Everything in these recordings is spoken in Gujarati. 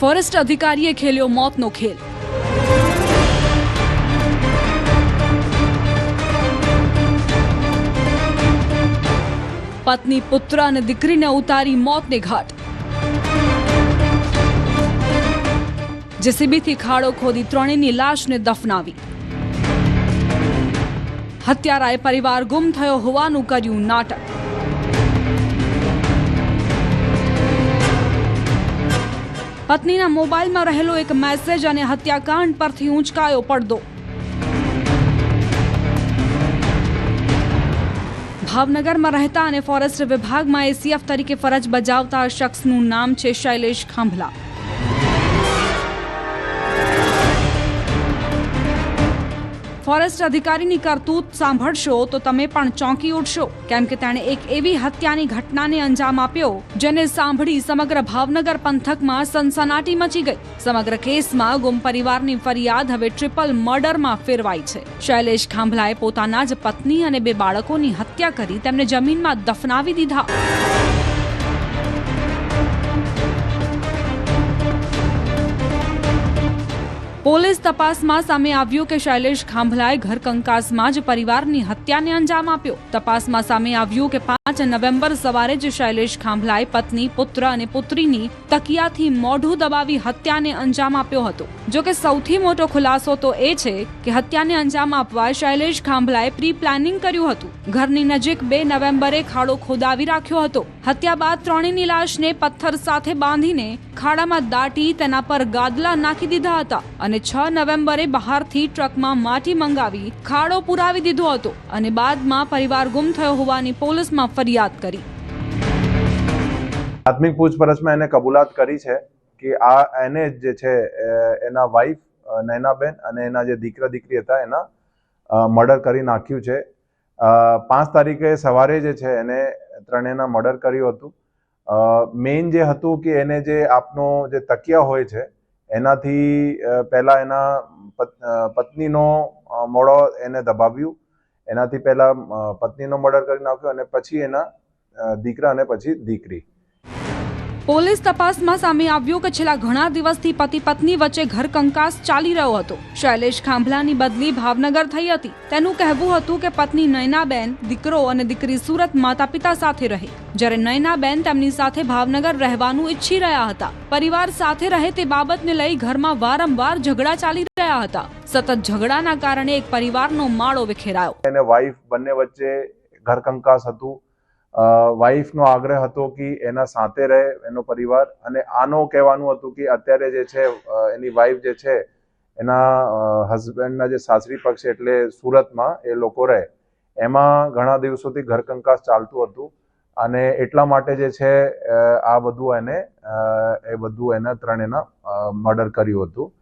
ફોરેસ્ટ અધિકારીએ ખેલ્યો મોતનો ખેલ. પત્ની, પુત્ર અને દીકરીને ઉતારી મોતને ઘાટ. જેસીબીથી ખાડો ખોદી ત્રણેયની લાશને દફનાવી. હત્યારાએ પરિવાર ગુમ થયો હોવાનું કર્યું નાટક. પત્નીના મોબાઈલમાં રહેલો એક મેસેજ અને હત્યાકાંડ પરથી ઊંચકાયો પડદો. ભાવનગરમાં રહેતા અને ફોરેસ્ટ વિભાગમાં એસીએફ તરીકે ફરજ બજાવતા શખ્સનું નામ છે શૈલેષ ખાંભલા. ફોરેસ્ટ અધિકારીની કરતૂત સાંભળશો તો તમે પણ ચોંકી ઉઠશો. કેમ કે તેણે એક એવી હત્યાની ઘટનાને અંજામ આપ્યો, જેને સાંભળી સમગ્ર ભાવનગર પંથકમાં સનસનાટી મચી ગઈ. સમગ્ર કેસમાં ગુમ પરિવારની ફરિયાદ હવે ટ્રિપલ મર્ડરમાં ફેરવાઈ છે. શૈલેષ ખાંભલાએ પોતાના જ પત્ની અને બે બાળકોની હત્યા કરી તેમને જમીનમાં દફનાવી દીધા. પોલીસ તપાસમાં સામે આવ્યું કે શૈલેષ ખાંભલાએ ઘર કંકાસમાં જ પરિવારની હત્યાને અંજામ આપ્યો. તપાસમાં સામે આવ્યું કે પાંચ નવેમ્બર સવારે જ શૈલેષ ખાંભલાએ પત્ની, પુત્ર અને પુત્રીની તકિયાથી મોઢું દબાવી હત્યાને અંજામ આપ્યો હતો. જો કે સૌથી મોટો ખુલાસો તો એ છે કે હત્યાને અંજામ આપવા શૈલેષ ખાંભલાએ પ્રી પ્લાનિંગ કર્યું હતું. ઘરની નજીક બે નવેમ્બરે ખાડો ખોદાવી રાખ્યો હતો. હત્યા બાદ ત્રણેયની લાશને પથ્થર સાથે બાંધીને ખાડામાં દાટી તેના પર ગાદલા નાખી દીધા હતા અને છ નવેમ્બરે બહારથી ટ્રકમાં માટી મંગાવી ખાડો પુરાવી દીધો હતો અને બાદમાં પરિવાર ગુમ થયો હોવાની પોલીસમાં ફરિયાદ કરી. પ્રાથમિક પૂછપરછમાં એને કબૂલાત કરી છે કે આ એને જ છે એના વાઈફ નૈનાબેન અને એના જે દીકરા દીકરી હતા, એના મર્ડર કરી નાખ્યું છે. પાંચ તારીખે સવારે જે છે, એને ત્રણેયના મર્ડર કર્યું હતું. મેઇન જે હતું કે એને જે આપનો જે તકિયા હોય છે, એનાથી પહેલાં એના પત- પત્નીનો મોડો એને દબાવ્યું. એનાથી પહેલા પત્નીનો મર્ડર કરી નાખ્યો અને પછી એના દીકરા અને પછી દીકરી. પોલીસ તપાસમાં સામે આવ્યું કે છેલ્લા ઘણા દિવસથી પતિ પત્ની વચ્ચે ઘર ચાલી રહ્યો હતો. શૈલેષ ખાંભલાની બદલી ભાવનગર થઈ હતી. તેનું કહેવું હતું કે પત્ની નયનાબેન દીકરો અને દીકરી સુરત માતા પિતા સાથે રહે. જ્યારે નયનાબેન તેમની સાથે ભાવનગર રહેવાનું ઈચ્છી રહ્યા હતા. પરિવાર સાથે રહે તે બાબતને લઈ ઘરમાં વારંવાર ઝઘડા ચાલી રહ્યા હતા. સતત ઝઘડાના કારણે એક પરિવારનો માળો વિખેરાયો. વાઈફ બંને વચ્ચે ઘર હતું. વાઈફનો આગ્રહ હતો કે એના સાથે રહે, એનો પરિવાર. અને આનો કહેવાનું હતું કે અત્યારે જે છે એની વાઈફ જે છે, એના હસબન્ડના જે સાસરી પક્ષ એટલે સુરતમાં એ લોકો રહે. એમાં ઘણા દિવસોથી ઘરકંકાસ ચાલતું હતું. અને એટલા માટે જે છે આ બધું એને એ બધું એના ત્રણેના મર્ડર કર્યું હતું.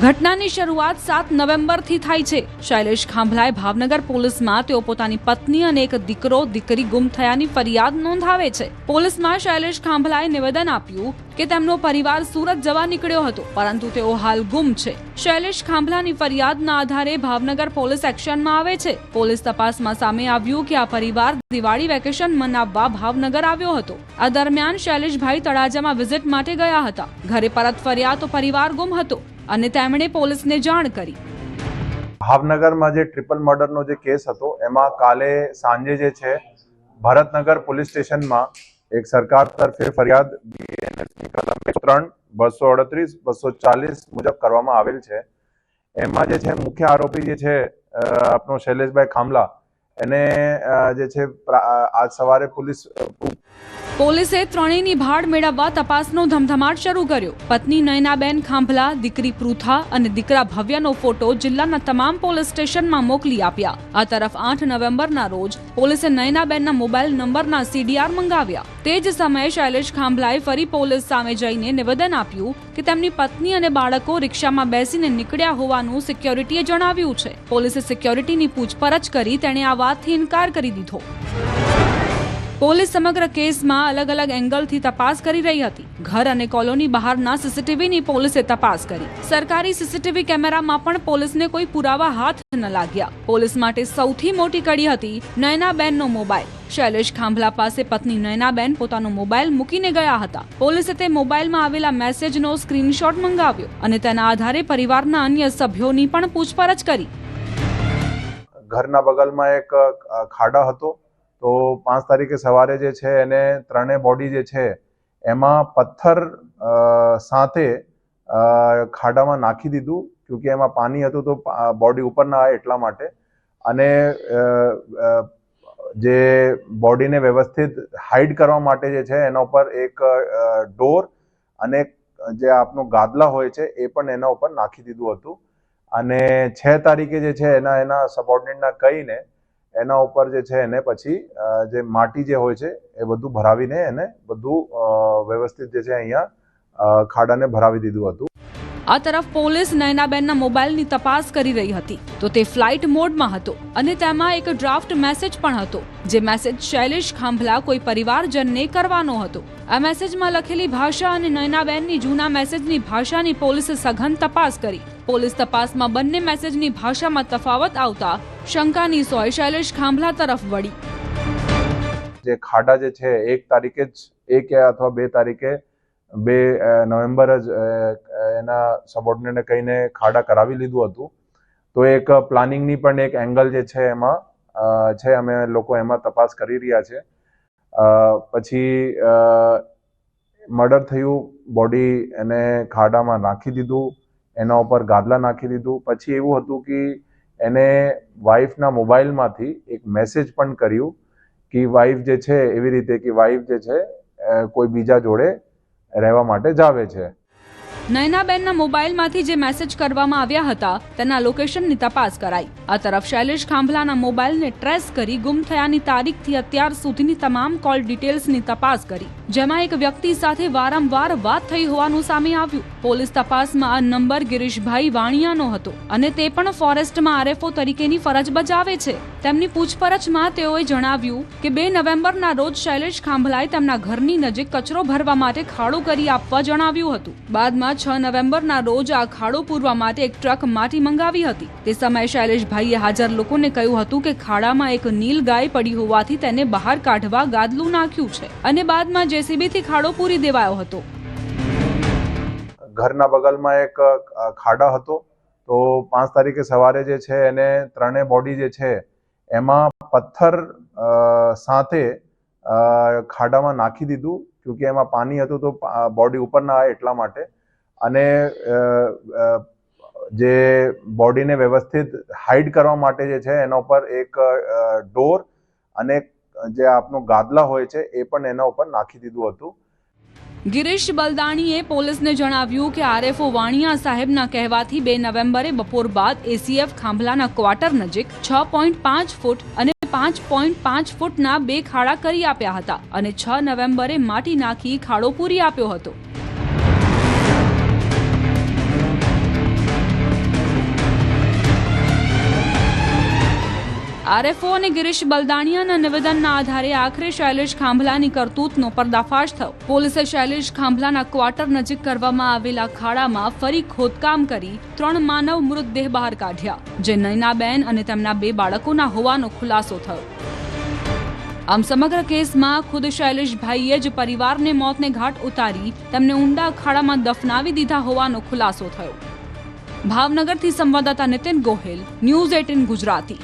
ઘટનાની શરૂઆત સાત નવેમ્બરથી થાય છે. શૈલેષ ખાંભલાએ ભાવનગર પોલીસમાં તેઓ પોતાની પત્ની અને એક દીકરો, દીકરી ગુમ થયાની ફરિયાદ નોંધાવે છે. પોલીસમાં શૈલેષ ખાંભલાએ નિવેદન આપ્યું કે તેમનો પરિવાર સુરત જવા નીકળ્યો હતો, પરંતુ તેઓ હાલ ગુમ છે. શૈલેષ ખાંભલાની ફરિયાદના આધારે ભાવનગર પોલીસ એક્શનમાં આવે છે. પોલીસ તપાસમાં સામે આવ્યું કે આ પરિવાર દિવાળી વેકેશન મનાવવા ભાવનગર આવ્યો હતો. આ દરમિયાન શૈલેષભાઈ તળાજામાં વિઝિટ માટે ગયા હતા. ઘરે પરત ફર્યા તો પરિવાર ગુમ હતો. અને તેમણે પોલીસને જાણ કરી. ભાવનગરમાં જે ટ્રિપલ મર્ડરનો જે કેસ હતો, એમાં કાલે સાંજે જે છે, ભરતનગર પોલીસ સ્ટેશનમાં એક સરકાર તરફે ફરિયાદ બીએનએસની કલમ ત્રણ, બસો અડત્રીસ, બસો ચાલીસ મુજબ કરવામાં આવેલ છે. એમાં જે છે, મુખ્ય આરોપી જે છે આપનો શૈલેષભાઈ ખામલા, એને જે છે આજ સવારે પોલીસ પોલીસે ત્રણેયની ભાડ મેળવવા તપાસનો ધમધમાટ શરૂ કર્યો. પત્ની નયનાબેન ખાંભલા, દીકરી પૃથા અને દીકરા ભવ્યનો ફોટો જિલ્લાના તમામ પોલીસ સ્ટેશનમાં મોકલી આપ્યા. આ તરફ આઠ નવેમ્બરના રોજ પોલીસે નયનાબેનના મોબાઈલ નંબરના સીડીઆર મંગાવ્યા. તે જ સમયે શૈલેષ ખાંભલાએ ફરી પોલીસ સામે જઈને નિવેદન આપ્યું કે તેમની પત્ની અને બાળકો રિક્ષામાં બેસીને નીકળ્યા હોવાનું સિક્યોરિટીએ જણાવ્યું છે. પોલીસે સિક્યોરિટીની પૂછપરછ કરી તેણે આ વાતથી ઇનકાર કરી દીધો. પોલીસ સમગ્ર કેસમાં અલગ અલગ એંગલથી તપાસ કરી રહી હતી. ઘર અને કોલોની બહારના સીસીટીવીની પોલીસે તપાસ કરી. સરકારી સીસીટીવી કેમેરામાં પણ પોલીસને કોઈ પુરાવા હાથ ન લાગ્યા. પોલીસ માટે સૌથી મોટી કડી હતી નયનાબેનનો મોબાઈલ. શૈલેષ ખાંભલા પાસે પત્ની નયનાબેન પોતાનો મોબાઈલ મૂકીને ગયા હતા. પોલીસે તે મોબાઈલમાં આવેલા મેસેજનો સ્ક્રીનશોટ મંગાવ્યો અને તેના આધારે પરિવારના અન્ય સભ્યોની પણ પૂછપરછ કરી. ઘરના બગલમાં એક ખાડા હતો. તો પાંચ તારીખે સવારે જે છે એને ત્રણેય બોડી જે છે, એમાં પથ્થર સાથે ખાડામાં નાખી દીધું, ક્યોંકિ એમાં પાણી હતું તો બોડી ઉપર ના આવે એટલા માટે. અને જે બોડીને વ્યવસ્થિત હાઈડ કરવા માટે જે છે એના ઉપર એક ડોર અને જે આપનું ગાદલા હોય છે એ પણ એના ઉપર નાખી દીધું હતું. અને છ તારીખે જે છે એના એના સબોર્ડિનેટના કહીને એના ઉપર જે છે એને પછી જે માટી જે હોય છે, એ બધું ભરાવીને એને બધું વ્યવસ્થિત જે છે અહીંયા ખાડાને ભરાવી દીધું હતું. આ તરફ પોલીસ નયનાબેનના મોબાઈલની તપાસ કરી રહી હતી. તો તે ફ્લાઇટ મોડમાં હતો અને તેમાં એક ડ્રાફ્ટ મેસેજ પણ હતો. જે મેસેજ શૈલેષ ખાંભલા કોઈ પરિવારજનને કરવાનો હતો. આ મેસેજમાં લખેલી ભાષા અને નયનાબેનની જૂના મેસેજની ભાષાની પોલીસે સઘન તપાસ કરી. પોલીસ તપાસમાં બંને મેસેજની ભાષામાં તફાવત આવતા શંકાની સોય શૈલેષ ખાંભલા તરફ વળી. જે ખાડા જે છે, એક તારીખે જ, એક અથવા બે તારીખે બે નવેમ્બર જ એના સબોર્ડિનેટને કહીને ખાડા કરાવી લીધું હતું. તો એક પ્લાનિંગની પણ એક એંગલ જે છે એમાં છે અમે લોકો એમાં તપાસ કરી રહ્યા છે. પછી મર્ડર થયું બોડી એને ખાડામાં નાખી દીધું, એના ઉપર ગાદલા નાખી દીધું. પછી એવું હતું કે એને વાઈફના મોબાઈલમાંથી એક મેસેજ પણ કર્યું કે વાઈફ જે છે એવી રીતે કે વાઈફ જે છે કોઈ બીજા જોડે રહેવા માટે જાવે છે. નયનાબેનના મોબાઈલમાંથી જે મેસેજ કરવામાં આવ્યા હતા, તેના લોકેશનની તપાસ કરાઈ. આ તરફ શૈલેષ ખાંભલાના મોબાઈલને ટ્રેસ કરી ગુમ થયાની તારીખથી અત્યાર સુધીની તમામ કોલ ડિટેલ્સની તપાસ કરી. જેમાં એક વ્યક્તિ સાથે વારંવાર વાત થઈ હોવાનું સામે આવ્યું. પોલીસ તપાસમાં આ નંબર ગિરીશભાઈ વાણિયાનો હતો અને તે પણ ફોરેસ્ટમાં આરએફઓ તરીકેની ફરજ બજાવે છે. તેમની પૂછપરછમાં તેઓએ જણાવ્યું કે બે નવેમ્બરના રોજ શૈલેષ ખાંભલાએ તેમના ઘરની નજીક કચરો ભરવા માટે ખાડો કરી આપવા જણાવ્યું હતું. બાદમાં છ નવેમ્બરના રોજ આ ખાડો પૂરવા માટે એક ટ્રક માટી મંગાવી હતી. તે સમયે શૈલેષભાઈએ હાજર લોકોને કહ્યું હતું કે ખાડામાં એક નીલ ગાય પડી હોવાથી તેને બહાર કાઢવા ગાદલું નાખ્યું છે અને બાદમાં જેસીબીથી ખાડો પૂરી દેવાયો હતો. ઘરના બગલમાં એક ખાડા હતો. તો પાંચ તારીખે સવારે જે છે એને ત્રણેય બોડી જે છે એમાં પથ્થર સાથે ખાડામાં નાખી દીધું. કે એમાં પાણી હતું તો બોડી ઉપર ના આવે એટલા માટે. અને જે બોડીને વ્યવસ્થિત હાઈડ કરવા માટે જે છે, એના ઉપર એક ડોર અને જે આપનું ગાદલા હોય છે, એ પણ એના ઉપર નાખી દીધું હતું. ગિરીશ બલદાણીએ પોલીસને જણાવ્યું કે આરએફઓ વાણિયા સાહેબના કહેવાથી બે નવેમ્બરે બપોર બાદ એસીએફ ખાંભલાના ક્વાર્ટર નજીક છ પોઈન્ટ પાંચ ફૂટ અને પાંચ પોઈન્ટ પાંચ ફૂટના બે ખાડા કરી આપ્યા હતા અને છ નવેમ્બરે માટી નાખી ખાડો પૂરી આપ્યો હતો. આરએફઓ અને ગિરીશ બલદાણિયાના નિવેદનના આધારે આખરે શૈલેષ ખાંભલાની કરતૂતનો પર્દાફાશ થયો. પોલીસે શૈલેષ ખાંભલાના ક્વાર્ટર નજીક કરવામાં આવેલા ખાડામાં ફરી ખોદકામ કરી ત્રણ માનવ મૃતદેહ બહાર કાઢ્યા, જે નયનાબેન અને તેમના બે બાળકોના હોવાનો ખુલાસો થયો. આમ સમગ્ર કેસમાં ખુદ શૈલેષભાઈએ જ પરિવારને મોતને ઘાટ ઉતારી તેમને ઊંડા ખાડામાં દફનાવી દીધા હોવાનો ખુલાસો થયો. ભાવનગરથી સંવાદદાતા નિતિન ગોહિલ, ન્યૂઝ એટીન ગુજરાતી.